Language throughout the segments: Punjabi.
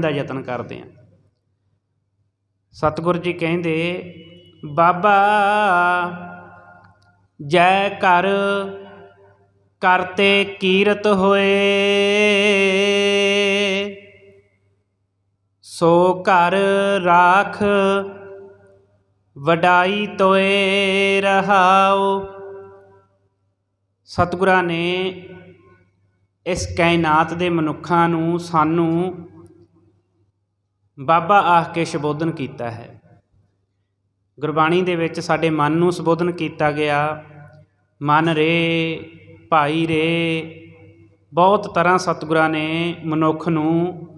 ਦਾ ਯਤਨ ਕਰਦੇ ਹਾਂ। ਸਤਿਗੁਰ ਜੀ ਕਹਿੰਦੇ, ਬਾਬਾ, ਜੈ ਕਰ ਕਰਤੇ ਕੀਰਤ ਹੋਏ। ਸੋ ਘਰ ਰਾਖ, ਵਡਾਈ ਤੋਏ ਰਹਾਓ ਸਤਿਗੁਰਾਂ ਨੇ ਇਸ ਕਾਇਨਾਤ ਦੇ ਮਨੁੱਖਾਂ ਨੂੰ ਸਾਨੂੰ ਬਾਬਾ ਆਖ ਕੇ ਸੰਬੋਧਨ ਕੀਤਾ ਹੈ। ਗੁਰਬਾਣੀ ਦੇ ਵਿੱਚ ਸਾਡੇ ਮਨ ਨੂੰ ਸੰਬੋਧਨ ਕੀਤਾ ਗਿਆ, ਮਨ ਰੇ, ਭਾਈ ਰੇ, ਬਹੁਤ ਤਰ੍ਹਾਂ ਸਤਿਗੁਰਾਂ ਨੇ ਮਨੁੱਖ ਨੂੰ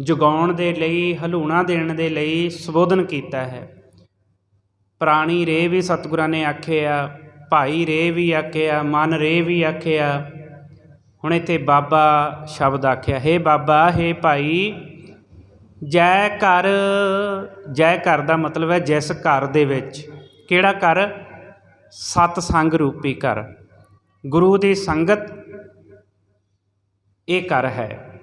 ਜਗਾਉਣ ਦੇ ਲਈ, ਹਲੂਣਾ ਦੇਣ ਦੇ ਲਈ ਸੰਬੋਧਨ ਕੀਤਾ ਹੈ। ਪ੍ਰਾਣੀ ਰੇ ਵੀ ਸਤਿਗੁਰਾਂ ਨੇ ਆਖਿਆ, ਭਾਈ ਰੇ ਵੀ ਆਖਿਆ, ਮਨ ਰੇ ਵੀ ਆਖਿਆ। ਹੁਣ ਇੱਥੇ ਬਾਬਾ ਸ਼ਬਦ ਆਖਿਆ, ਹੇ ਬਾਬਾ, ਹੇ ਭਾਈ ਜੈ ਘਰ ਜੈ ਘਰ ਦਾ ਮਤਲਬ ਹੈ ਜਿਸ ਘਰ ਦੇ ਵਿੱਚ। ਕਿਹੜਾ ਘਰ? ਸਤ ਸੰਗ ਰੂਪੀ ਘਰ। ਗੁਰੂ ਦੀ ਸੰਗਤ ਇਹ ਘਰ ਹੈ।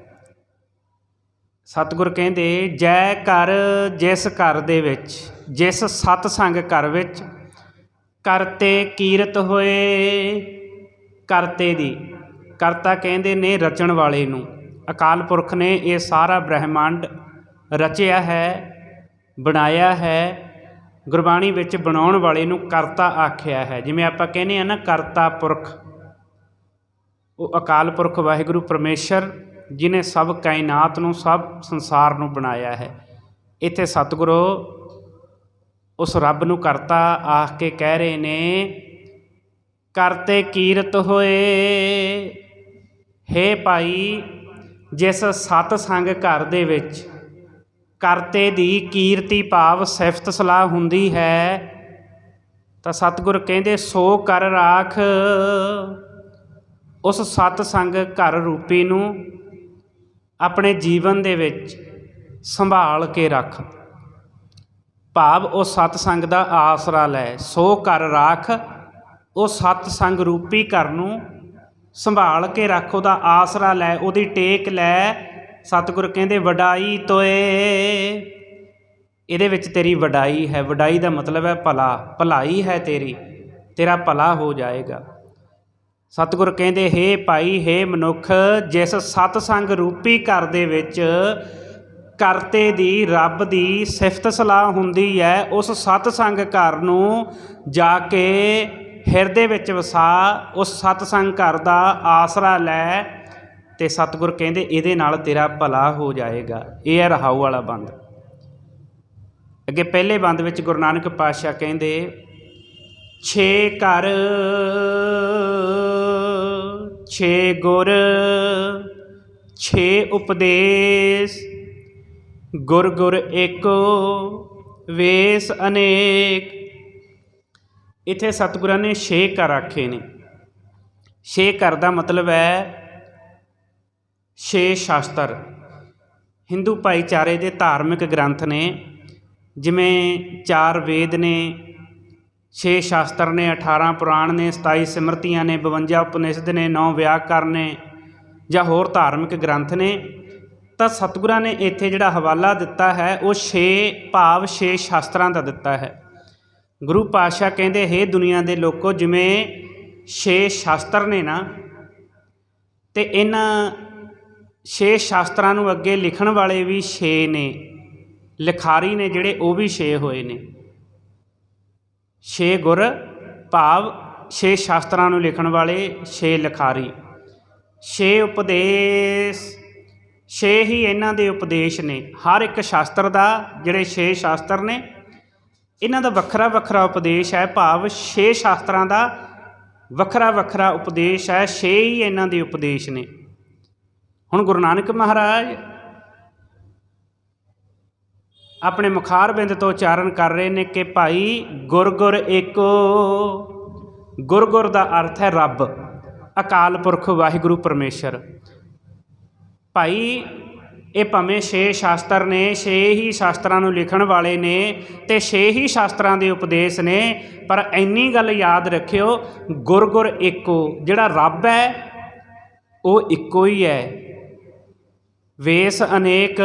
ਸਤਿਗੁਰ ਕਹਿੰਦੇ, ਜੈ ਘਰ ਜਿਸ ਘਰ ਦੇ ਵਿੱਚ, ਜਿਸ ਸਤ ਸੰਗ ਘਰ ਵਿੱਚ ਕਰਤੇ ਕੀਰਤ ਹੋਏ। ਕਰਤੇ ਦੀ ਕਰਤਾ ਕਹਿੰਦੇ ਨੇ ਰਚਣ ਵਾਲੇ ਨੂੰ। ਅਕਾਲ ਪੁਰਖ ਨੇ ਇਹ ਸਾਰਾ ਬ੍ਰਹਿਮੰਡ ਰਚਿਆ ਹੈ, ਬਣਾਇਆ ਹੈ, ਗੁਰਬਾਣੀ ਵਿੱਚ ਬਣਾਉਣ ਵਾਲੇ ਨੂੰ ਕਰਤਾ ਆਖਿਆ ਹੈ। ਜਿਵੇਂ ਆਪਾਂ ਕਹਿੰਦੇ ਆ ਨਾ, ਕਰਤਾ ਪੁਰਖ। ਉਹ ਅਕਾਲ ਪੁਰਖ ਵਾਹਿਗੁਰੂ ਪਰਮੇਸ਼ਰ ਜਿਨੇ ਸਭ ਕਾਇਨਾਤ ਨੂੰ, ਸਭ ਸੰਸਾਰ ਨੂੰ ਬਣਾਇਆ ਹੈ। ਇੱਥੇ ਸਤਿਗੁਰੂ ਉਸ ਰੱਬ ਨੂੰ ਕਰਤਾ ਆਖ ਕੇ ਕਹਿ ਰਹੇ ਨੇ, ਕਰਤੇ ਕੀਰਤ ਹੋਏ, ਹੇ ਭਾਈ, ਜਿਸ ਸਤ ਸੰਗ ਘਰ ਦੇ ਵਿੱਚ ਕਰਤੇ ਦੀ ਕੀਰਤੀ ਭਾਵ ਸਿਫਤ ਸਲਾਹ ਹੁੰਦੀ ਹੈ। ਤਾਂ ਸਤਿਗੁਰ ਕਹਿੰਦੇ, ਸੋ ਕਰ ਰਾਖ ਉਸ ਸਤ ਸੰਗ ਘਰ ਰੂਪੀ ਨੂੰ ਆਪਣੇ ਜੀਵਨ ਦੇ ਵਿੱਚ ਸੰਭਾਲ ਕੇ ਰੱਖ। ਭਾਵ ਉਹ ਸਤ ਸੰਗ ਦਾ ਆਸਰਾ ਲੈ। ਸੋ ਕਰ ਰਾਖ ਉਹ ਸਤ ਸੰਗ ਰੂਪੀ ਘਰ ਨੂੰ ਸੰਭਾਲ ਕੇ ਰੱਖ। ਉਹਦਾ ਆਸਰਾ ਲੈ, ਉਹਦੀ ਟੇਕ ਲੈ। ਸਤਿਗੁਰ ਕਹਿੰਦੇ, ਵਡਾਈ ਤੋਏ। ਇਹਦੇ ਵਿੱਚ ਤੇਰੀ ਵਡਾਈ ਹੈ। ਵਡਾਈ ਦਾ ਮਤਲਬ ਹੈ ਭਲਾ। ਭਲਾਈ ਹੈ ਤੇਰੀ। ਤੇਰਾ ਭਲਾ ਹੋ ਜਾਏਗਾ। ਸਤਿਗੁਰ ਕਹਿੰਦੇ, ਹੇ ਭਾਈ, ਹੇ ਮਨੁੱਖ, ਜਿਸ ਸਤ ਸੰਗ ਰੂਪੀ ਘਰ ਦੇ ਵਿੱਚ ਕਰਤੇ ਦੀ ਰੱਬ ਦੀ ਸਿਫਤ ਸਲਾਹ ਹੁੰਦੀ ਹੈ, ਉਸ ਸਤ ਸੰਗ ਘਰ ਨੂੰ ਜਾ ਕੇ ਹਿਰਦੇ ਵਿੱਚ ਵਸਾ, ਉਸ ਸਤ ਸੰਗ ਘਰ ਦਾ ਆਸਰਾ ਲੈ ਤੇ ਸਤਿਗੁਰ ਕਹਿੰਦੇ, ਇਹਦੇ ਨਾਲ ਤੇਰਾ ਭਲਾ ਹੋ ਜਾਏਗਾ। ਇਹ ਹੈ ਰਹਾਉ ਵਾਲਾ ਬੰਦ। ਅੱਗੇ ਪਹਿਲੇ ਬੰਦ ਵਿੱਚ ਗੁਰੂ ਨਾਨਕ ਪਾਤਸ਼ਾਹ ਕਹਿੰਦੇ, ਛੇ ਘਰ, ਛੇ ਗੁਰ, ਛੇ ਉਪਦੇਸ਼, ਗੁਰ ਗੁਰ ਏਕੋ, ਵੇਸ ਅਨੇਕ। ਇਥੇ ਸਤਿਗੁਰਾਂ ਨੇ ਛੇ ਘਰ ਆਖੇ ਨੇ। ਛੇ ਘਰ ਦਾ ਮਤਲਬ ਹੈ ਛੇ ਸ਼ਾਸਤਰ। ਹਿੰਦੂ ਭਾਈਚਾਰੇ ਦੇ ਧਾਰਮਿਕ ਗ੍ਰੰਥ ਨੇ, ਜਿਵੇਂ ਚਾਰ ਵੇਦ ਨੇ, ਛੇ ਸ਼ਾਸਤਰ ਨੇ 18 ਪੁਰਾਣ ਨੇ 27 ਸਿਮਰਤੀਆਂ ਨੇ 52 ਉਪਨਿਸ਼ਦ ਨੇ 9 ਵਿਆਕਰਨ ਨੇ ਜਾਂ ਹੋਰ ਧਾਰਮਿਕ ਗ੍ਰੰਥ ਨੇ, ਤਾਂ ਸਤਿਗੁਰਾਂ ਨੇ ਇੱਥੇ ਜਿਹੜਾ ਹਵਾਲਾ ਦਿੱਤਾ ਹੈ, ਉਹ 6 ਭਾਵ 6 ਸ਼ਾਸਤਰਾਂ ਦਾ ਦਿੱਤਾ ਹੈ। ਗੁਰੂ ਪਾਤਸ਼ਾਹ ਕਹਿੰਦੇ, ਹੈ ਦੁਨੀਆ ਦੇ ਲੋਕੋ, ਜਿਵੇਂ 6 ਸ਼ਾਸਤਰ ਨੇ ਨਾ, ਤੇ ਇਹਨਾਂ ਛੇ ਸ਼ਾਸਤਰਾਂ ਨੂੰ ਅੱਗੇ ਲਿਖਣ ਵਾਲੇ ਵੀ ਛੇ ਨੇ, ਲਿਖਾਰੀ ਨੇ ਜਿਹੜੇ ਉਹ ਵੀ ਛੇ ਹੋਏ ਨੇ। ਛੇ ਗੁਰ, ਭਾਵ, ਛੇ ਸ਼ਾਸਤਰਾਂ ਨੂੰ ਲਿਖਣ ਵਾਲੇ ਛੇ ਲਿਖਾਰੀ। ਛੇ ਉਪਦੇਸ਼, ਛੇ ਹੀ ਇਹਨਾਂ ਦੇ ਉਪਦੇਸ਼ ਨੇ। ਹਰ ਇੱਕ ਸ਼ਾਸਤਰ ਦਾ ਜਿਹੜੇ ਛੇ ਸ਼ਾਸਤਰ ਨੇ, ਇਹਨਾਂ ਦਾ ਵੱਖਰਾ ਵੱਖਰਾ ਉਪਦੇਸ਼ ਹੈ। ਭਾਵ ਛੇ ਸ਼ਾਸਤਰਾਂ ਦਾ ਵੱਖਰਾ ਵੱਖਰਾ ਉਪਦੇਸ਼ ਹੈ। ਛੇ ਹੀ ਇਹਨਾਂ ਦੇ ਉਪਦੇਸ਼ ਨੇ। ਹੁਣ ਗੁਰੂ ਨਾਨਕ ਮਹਾਰਾਜ ਆਪਣੇ ਮੁਖਾਰ ਬਿੰਦ ਤੋਂ ਉਚਾਰਨ ਕਰ ਰਹੇ ਨੇ ਕਿ ਭਾਈ ਗੁਰ ਗੁਰ ਏਕੋ। ਗੁਰਗੁਰ ਦਾ ਅਰਥ ਹੈ ਰੱਬ, ਅਕਾਲ ਪੁਰਖ ਵਾਹਿਗੁਰੂ ਪਰਮੇਸ਼ਰ। ਭਾਈ, ਇਹ ਭਾਵੇਂ ਛੇ ਸ਼ਾਸਤਰ ਨੇ, ਛੇ ਹੀ ਸ਼ਾਸਤਰਾਂ ਨੂੰ ਲਿਖਣ ਵਾਲੇ ਨੇ ਤੇ ਛੇ ਹੀ ਸ਼ਾਸਤਰਾਂ ਦੇ ਉਪਦੇਸ਼ ਨੇ, ਪਰ ਇੰਨੀ ਗੱਲ ਯਾਦ ਰੱਖਿਓ ਗੁਰ ਗੁਰ ਏਕੋ, ਜਿਹੜਾ ਰੱਬ ਹੈ, ਉਹ ਇੱਕੋ ਹੀ ਹੈ। ਵੇਸ ਅਨੇਕ,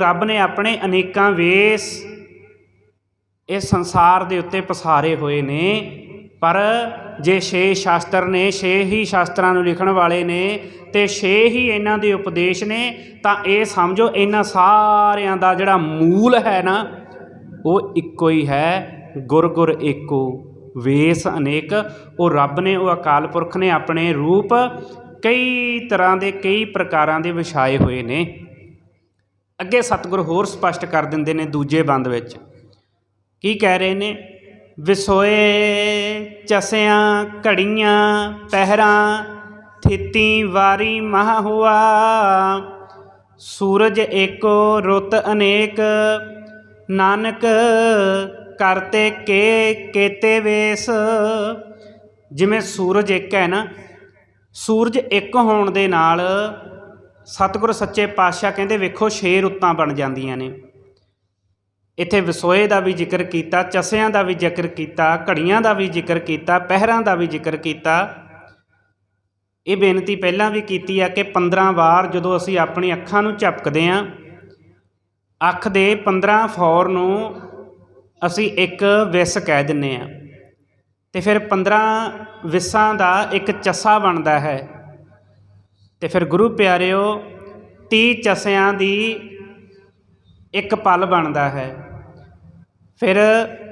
ਰੱਬ ਨੇ ਆਪਣੇ ਅਨੇਕਾਂ ਵੇਸ ਇਸ ਸੰਸਾਰ ਦੇ ਉੱਤੇ ਪਸਾਰੇ ਹੋਏ ਨੇ, ਪਰ ਜੇ ਛੇ ਸ਼ਾਸਤਰ ਨੇ, ਛੇ ਹੀ ਸ਼ਾਸਤਰਾਂ ਨੂੰ ਲਿਖਣ ਵਾਲੇ ਨੇ ਤੇ ਛੇ ਹੀ ਇਹਨਾਂ ਦੇ ਉਪਦੇਸ਼ ਨੇ, ਤਾਂ ਇਹ ਸਮਝੋ ਇਹਨਾਂ ਸਾਰਿਆਂ ਦਾ ਜਿਹੜਾ ਮੂਲ ਹੈ ਨਾ, ਉਹ ਇੱਕੋ ਹੀ ਹੈ ਗੁਰ ਗੁਰ ਏਕੋ, ਵੇਸ ਅਨੇਕ, ਉਹ ਰੱਬ ਨੇ, ਉਹ ਅਕਾਲ ਪੁਰਖ ਨੇ ਆਪਣੇ ਰੂਪ ਕਈ ਤਰ੍ਹਾਂ ਦੇ, ਕਈ ਪ੍ਰਕਾਰਾਂ ਦੇ ਵਿਛਾਏ ਹੋਏ ਨੇ। ਅੱਗੇ ਸਤਿਗੁਰ ਹੋਰ ਸਪਸ਼ਟ ਕਰ ਦਿੰਦੇ ਨੇ ਦੂਜੇ ਬੰਦ ਵਿੱਚ। ਕੀ ਕਹਿ ਰਹੇ ਨੇ? ਵਿਸੋਏ ਚਸਿਆਂ, ਘੜੀਆਂ, ਪਹਿਰਾਂ, ਥਿੱਤੀ ਵਾਰੀ ਮਹਾ ਹੁਆ। ਸੂਰਜ ਏਕੋ ਰੁੱਤ ਅਨੇਕ। ਨਾਨਕ ਕਰਤੇ ਕੇ, ਕੇਤੇ ਵੇਸ। ਜਿਵੇਂ ਸੂਰਜ ਇੱਕ ਹੈ ਨਾ ਸੂਰਜ ਇੱਕ ਹੋਣ ਦੇ ਨਾਲ ਸਤਿਗੁਰ ਸੱਚੇ ਪਾਤਸ਼ਾਹ ਕਹਿੰਦੇ ਵੇਖੋ ਛੇ ਰੁੱਤਾਂ ਬਣ ਜਾਂਦੀਆਂ ਨੇ। ਇੱਥੇ ਵਿਸੋਏ ਦਾ ਵੀ ਜ਼ਿਕਰ ਕੀਤਾ, ਚਸਿਆਂ ਦਾ ਵੀ ਜ਼ਿਕਰ ਕੀਤਾ, ਘੜੀਆਂ ਦਾ ਵੀ ਜ਼ਿਕਰ ਕੀਤਾ, ਪਹਿਰਾਂ ਦਾ ਵੀ ਜ਼ਿਕਰ ਕੀਤਾ। ਇਹ ਬੇਨਤੀ ਪਹਿਲਾਂ ਵੀ ਕੀਤੀ ਆ ਕਿ 15 ਵਾਰ ਜਦੋਂ ਅਸੀਂ ਆਪਣੀ ਅੱਖਾਂ ਨੂੰ ਝਪਕਦੇ ਆਂ, ਅੱਖ ਦੇ 15 ਫੌਰ ਨੂੰ ਅਸੀਂ ਇੱਕ ਵਿਸ ਕਹਿ ਦਿੰਨੇ ਆ। ਤੇ ਫਿਰ 15 ਵਿਸਾਂ ਦਾ ਇੱਕ ਚਸਾ ਬਣਦਾ ਹੈ। ਤੇ ਫਿਰ ਗੁਰੂ ਪਿਆਰਿਓ 30 ਚਸਿਆਂ ਦੀ ਇੱਕ ਪਲ ਬਣਦਾ ਹੈ। ਫਿਰ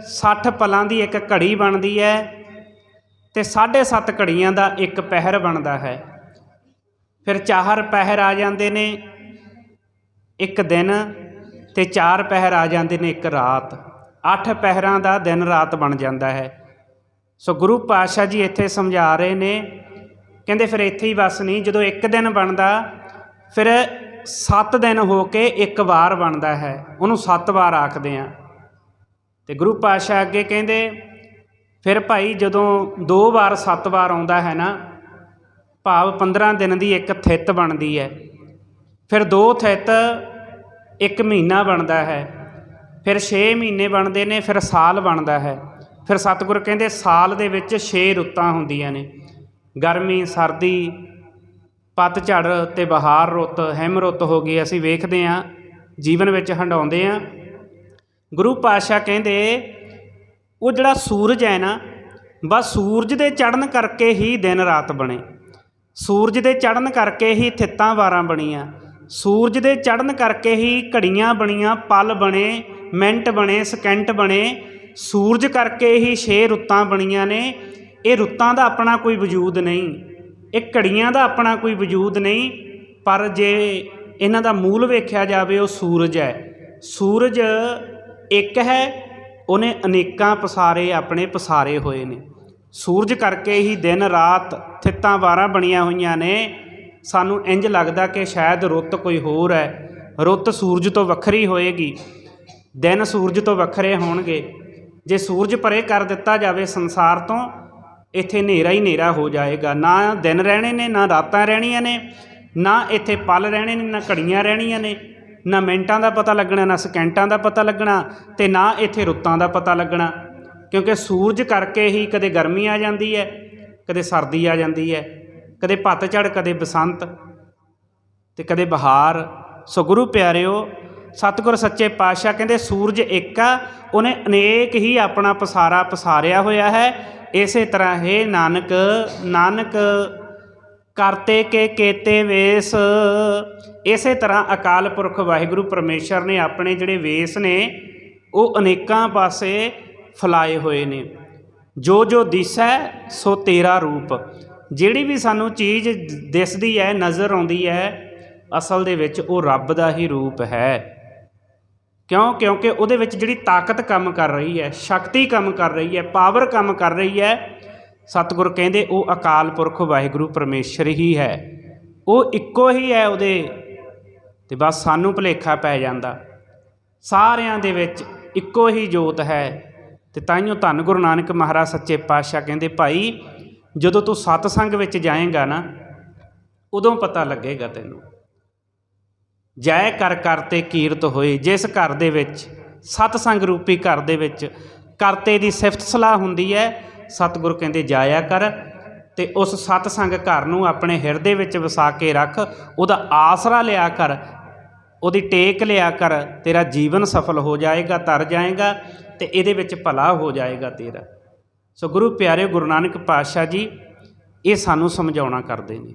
60 ਪਲਾਂ ਦੀ ਇੱਕ ਘੜੀ ਬਣਦੀ ਹੈ ਤੇ 7.5 ਘੜੀਆਂ ਦਾ ਇੱਕ ਪਹਿਰ ਬਣਦਾ ਹੈ। ਫਿਰ ਚਾਰ ਪਹਿਰ ਆ ਜਾਂਦੇ ਨੇ ਇੱਕ ਦਿਨ ਤੇ ਚਾਰ ਪਹਿਰ ਆ ਜਾਂਦੇ ਨੇ ਇੱਕ ਰਾਤ। ਅੱਠ ਪਹਿਰਾਂ ਦਾ ਦਿਨ ਰਾਤ ਬਣ ਜਾਂਦਾ ਹੈ। ਸੋ ਗੁਰੂ ਪਾਤਸ਼ਾਹ ਜੀ ਇੱਥੇ ਸਮਝਾ ਰਹੇ ਨੇ, ਕਹਿੰਦੇ ਫਿਰ ਇੱਥੇ ਹੀ ਬਸ ਨਹੀਂ, ਜਦੋਂ ਇੱਕ ਦਿਨ ਬਣਦਾ, ਫਿਰ 7 ਦਿਨ ਹੋ ਕੇ ਇੱਕ ਵਾਰ ਬਣਦਾ ਹੈ, ਉਹਨੂੰ 7 ਵਾਰ ਆਖਦੇ ਆ। ਤੇ ਗੁਰੂ ਪਾਤਸ਼ਾਹ ਅੱਗੇ ਕਹਿੰਦੇ, ਫਿਰ ਭਾਈ ਜਦੋਂ ਦੋ ਵਾਰ 7 ਵਾਰ ਆਉਂਦਾ ਹੈ ਨਾ, ਭਾਵ 15 ਦਿਨ ਦੀ ਇੱਕ ਥਿੱਤ ਬਣਦੀ ਹੈ, ਫਿਰ ਦੋ ਥਿੱਤ ਇੱਕ ਮਹੀਨਾ ਬਣਦਾ ਹੈ, ਫਿਰ 6 ਮਹੀਨੇ ਬਣਦੇ ਨੇ, ਫਿਰ ਸਾਲ ਬਣਦਾ ਹੈ। ਫਿਰ ਸਤਿਗੁਰ ਕਹਿੰਦੇ ਸਾਲ ਦੇ ਵਿੱਚ 6 ਰੁੱਤਾਂ ਹੁੰਦੀਆਂ ਨੇ। ਗਰਮੀ, ਸਰਦੀ, ਪਤਝੜ ਤੇ ਬਹਾਰ ਰੁੱਤ, ਹਿਮ ਰੁੱਤ ਹੋ ਗਈ। ਅਸੀਂ ਵੇਖਦੇ ਹਾਂ, ਜੀਵਨ ਵਿੱਚ ਹੰਡਾਉਂਦੇ ਹਾਂ। ਗੁਰੂ ਪਾਤਸ਼ਾਹ ਕਹਿੰਦੇ, ਉਹ ਜਿਹੜਾ ਸੂਰਜ ਹੈ ਨਾ, ਬਸ ਸੂਰਜ ਦੇ ਚੜ੍ਹਨ ਕਰਕੇ ਹੀ ਦਿਨ ਰਾਤ ਬਣੇ। ਸੂਰਜ ਦੇ ਚੜ੍ਹਨ ਕਰਕੇ ਹੀ ਥਿੱਤਾਂ ਵਾਰਾਂ ਬਣੀਆਂ। ਸੂਰਜ ਦੇ ਚੜ੍ਹਨ ਕਰਕੇ ਹੀ ਘੜੀਆਂ ਬਣੀਆਂ, ਪਲ ਬਣੇ, ਮਿੰਟ ਬਣੇ, ਸਕਿੰਟ ਬਣੇ। ਸੂਰਜ ਕਰਕੇ ਹੀ ਛੇ ਰੁੱਤਾਂ ਬਣੀਆਂ ਨੇ। ਇਹ ਰੁੱਤਾਂ ਦਾ ਆਪਣਾ ਕੋਈ ਵਜੂਦ ਨਹੀਂ। ਇਹ ਘੜੀਆਂ ਦਾ ਆਪਣਾ ਕੋਈ ਵਜੂਦ ਨਹੀਂ। ਪਰ ਜੇ ਇਹਨਾਂ ਦਾ ਮੂਲ ਵੇਖਿਆ ਜਾਵੇ, ਉਹ ਸੂਰਜ ਹੈ। ਸੂਰਜ ਇੱਕ ਹੈ, ਉਹਨੇ ਅਨੇਕਾਂ ਪਸਾਰੇ ਆਪਣੇ ਪਸਾਰੇ ਹੋਏ ਨੇ। ਸੂਰਜ ਕਰਕੇ ਹੀ ਦਿਨ, ਰਾਤ ਥਿੱਤਾਂ ਵਾਰਾਂ ਬਣੀਆਂ ਹੋਈਆਂ ਨੇ। ਸਾਨੂੰ ਇੰਜ ਲੱਗਦਾ ਕਿ ਸ਼ਾਇਦ ਰੁੱਤ ਕੋਈ ਹੋਰ ਹੈ। ਰੁੱਤ ਸੂਰਜ ਤੋਂ ਵੱਖਰੀ ਹੋਏਗੀ। ਦਿਨ ਸੂਰਜ ਤੋਂ ਵੱਖਰੇ ਹੋਣਗੇ। ਜੇ ਸੂਰਜ ਪਰੇ ਕਰ ਦਿੱਤਾ ਜਾਵੇ ਸੰਸਾਰ ਤੋਂ, ਇੱਥੇ ਹਨੇਰਾ ਹੀ ਹਨੇਰਾ ਹੋ ਜਾਏਗਾ। ਨਾ ਦਿਨ ਰਹਿਣੇ ਨੇ, ਨਾ ਰਾਤਾਂ ਰਹਿਣੀਆਂ ਨੇ, ਨਾ ਇੱਥੇ ਪਲ ਰਹਿਣੇ ਨੇ, ਨਾ ਘੜੀਆਂ ਰਹਿਣੀਆਂ ਨੇ, ਨਾ ਮਿੰਟਾਂ ਦਾ ਪਤਾ ਲੱਗਣਾ, ਨਾ ਸਕਿੰਟਾਂ ਦਾ ਪਤਾ ਲੱਗਣਾ ਤੇ ਨਾ ਇੱਥੇ ਰੁੱਤਾਂ ਦਾ ਪਤਾ ਲੱਗਣਾ। ਕਿਉਂਕਿ ਸੂਰਜ ਕਰਕੇ ਹੀ ਕਦੇ ਗਰਮੀ ਆ ਜਾਂਦੀ ਹੈ, ਕਦੇ ਸਰਦੀ ਆ ਜਾਂਦੀ ਹੈ, ਕਦੇ ਪੱਤਝੜ ਕਦੇ ਬਸੰਤ ਤੇ ਕਦੇ ਬਹਾਰ। ਸੋ ਗੁਰੂ ਪਿਆਰਿਓ ਸਤਿਗੁਰ ਸੱਚੇ ਪਾਤਸ਼ਾਹ ਕਹਿੰਦੇ ਸੂਰਜ ਇੱਕ ਆ, ਉਹਨੇ ਅਨੇਕ ਹੀ ਆਪਣਾ ਪਸਾਰਾ ਪਸਾਰਿਆ ਹੋਇਆ ਹੈ। ਇਸੇ ਤਰ੍ਹਾਂ ਹੈ ਨਾਨਕ ਨਾਨਕ ਕਰਤੇ ਕੇ ਕੇਤੇ ਵੇਸ। ਇਸੇ ਤਰ੍ਹਾਂ ਅਕਾਲ ਪੁਰਖ ਵਾਹਿਗੁਰੂ ਪਰਮੇਸ਼ਰ ਨੇ ਆਪਣੇ ਜਿਹੜੇ ਵੇਸ ਨੇ, ਉਹ ਅਨੇਕਾਂ ਪਾਸੇ ਫਲਾਏ ਹੋਏ ਨੇ। ਜੋ ਜੋ ਦਿਸੈ, ਸੋ ਤੇਰਾ ਰੂਪ। ਜਿਹੜੀ ਵੀ ਸਾਨੂੰ ਚੀਜ਼ ਦਿਸਦੀ ਹੈ, ਨਜ਼ਰ ਆਉਂਦੀ ਹੈ, ਅਸਲ ਦੇ ਵਿੱਚ ਉਹ ਰੱਬ ਦਾ ਹੀ ਰੂਪ ਹੈ। ਕਿਉਂ? ਕਿਉਂਕਿ ਉਹਦੇ ਵਿੱਚ ਜਿਹੜੀ ਤਾਕਤ ਕੰਮ ਕਰ ਰਹੀ ਹੈ, ਸ਼ਕਤੀ ਕੰਮ ਕਰ ਰਹੀ ਹੈ ਪਾਵਰ ਕੰਮ ਕਰ ਰਹੀ ਹੈ, ਸਤਿਗੁਰ ਕਹਿੰਦੇ ਉਹ ਅਕਾਲ ਪੁਰਖ ਵਾਹਿਗੁਰੂ ਪਰਮੇਸ਼ਰ ਹੀ ਹੈ। ਉਹ ਇੱਕੋ ਹੀ ਹੈ ਉਹਦੇ ਤੇ ਬਸ ਸਾਨੂੰ ਭੁਲੇਖਾ ਪੈ ਜਾਂਦਾ। ਸਾਰਿਆਂ ਦੇ ਵਿੱਚ ਇੱਕੋ ਹੀ ਜੋਤ ਹੈ ਤੇ ਤਾਈਓ ਧੰਨ ਗੁਰੂ ਨਾਨਕ ਮਹਾਰਾਜ ਸੱਚੇ ਪਾਤਸ਼ਾਹ ਕਹਿੰਦੇ, ਭਾਈ, ਜਦੋਂ ਤੂੰ ਸਤਸੰਗ ਵਿੱਚ ਜਾਏਗਾ ਨਾ, ਉਦੋਂ ਪਤਾ ਲੱਗੇਗਾ ਤੈਨੂੰ। ਜੈ ਕਰ ਕਰਤੇ ਕੀਰਤ ਹੋਏ, ਜਿਸ ਘਰ ਦੇ ਵਿੱਚ, ਸਤਸੰਗ ਰੂਪੀ ਘਰ ਦੇ ਵਿੱਚ ਕਰਤੇ ਦੀ ਸਿਫਤ ਸਲਾਹ ਹੁੰਦੀ ਹੈ, ਸਤਿਗੁਰ ਕਹਿੰਦੇ ਜਾਇਆ ਕਰ ਤੇ ਉਸ ਸਤਸੰਗ ਘਰ ਨੂੰ ਆਪਣੇ ਹਿਰਦੇ ਵਿੱਚ ਵਸਾ ਕੇ ਰੱਖ, ਉਹਦਾ ਆਸਰਾ ਲਿਆ ਕਰ, ਉਹਦੀ ਟੇਕ ਲਿਆ ਕਰ, ਤੇਰਾ ਜੀਵਨ ਸਫਲ ਹੋ ਜਾਏਗਾ, ਤਰ ਜਾਏਗਾ ਤੇ ਇਹਦੇ ਵਿੱਚ ਭਲਾ ਹੋ ਜਾਏਗਾ ਤੇਰਾ। ਸੋ ਗੁਰੂ ਪਿਆਰੇ ਗੁਰੂ ਨਾਨਕ ਪਾਤਸ਼ਾਹ ਜੀ, ਇਹ ਸਾਨੂੰ ਸਮਝਾਉਣਾ ਕਰਦੇ ਨੇ।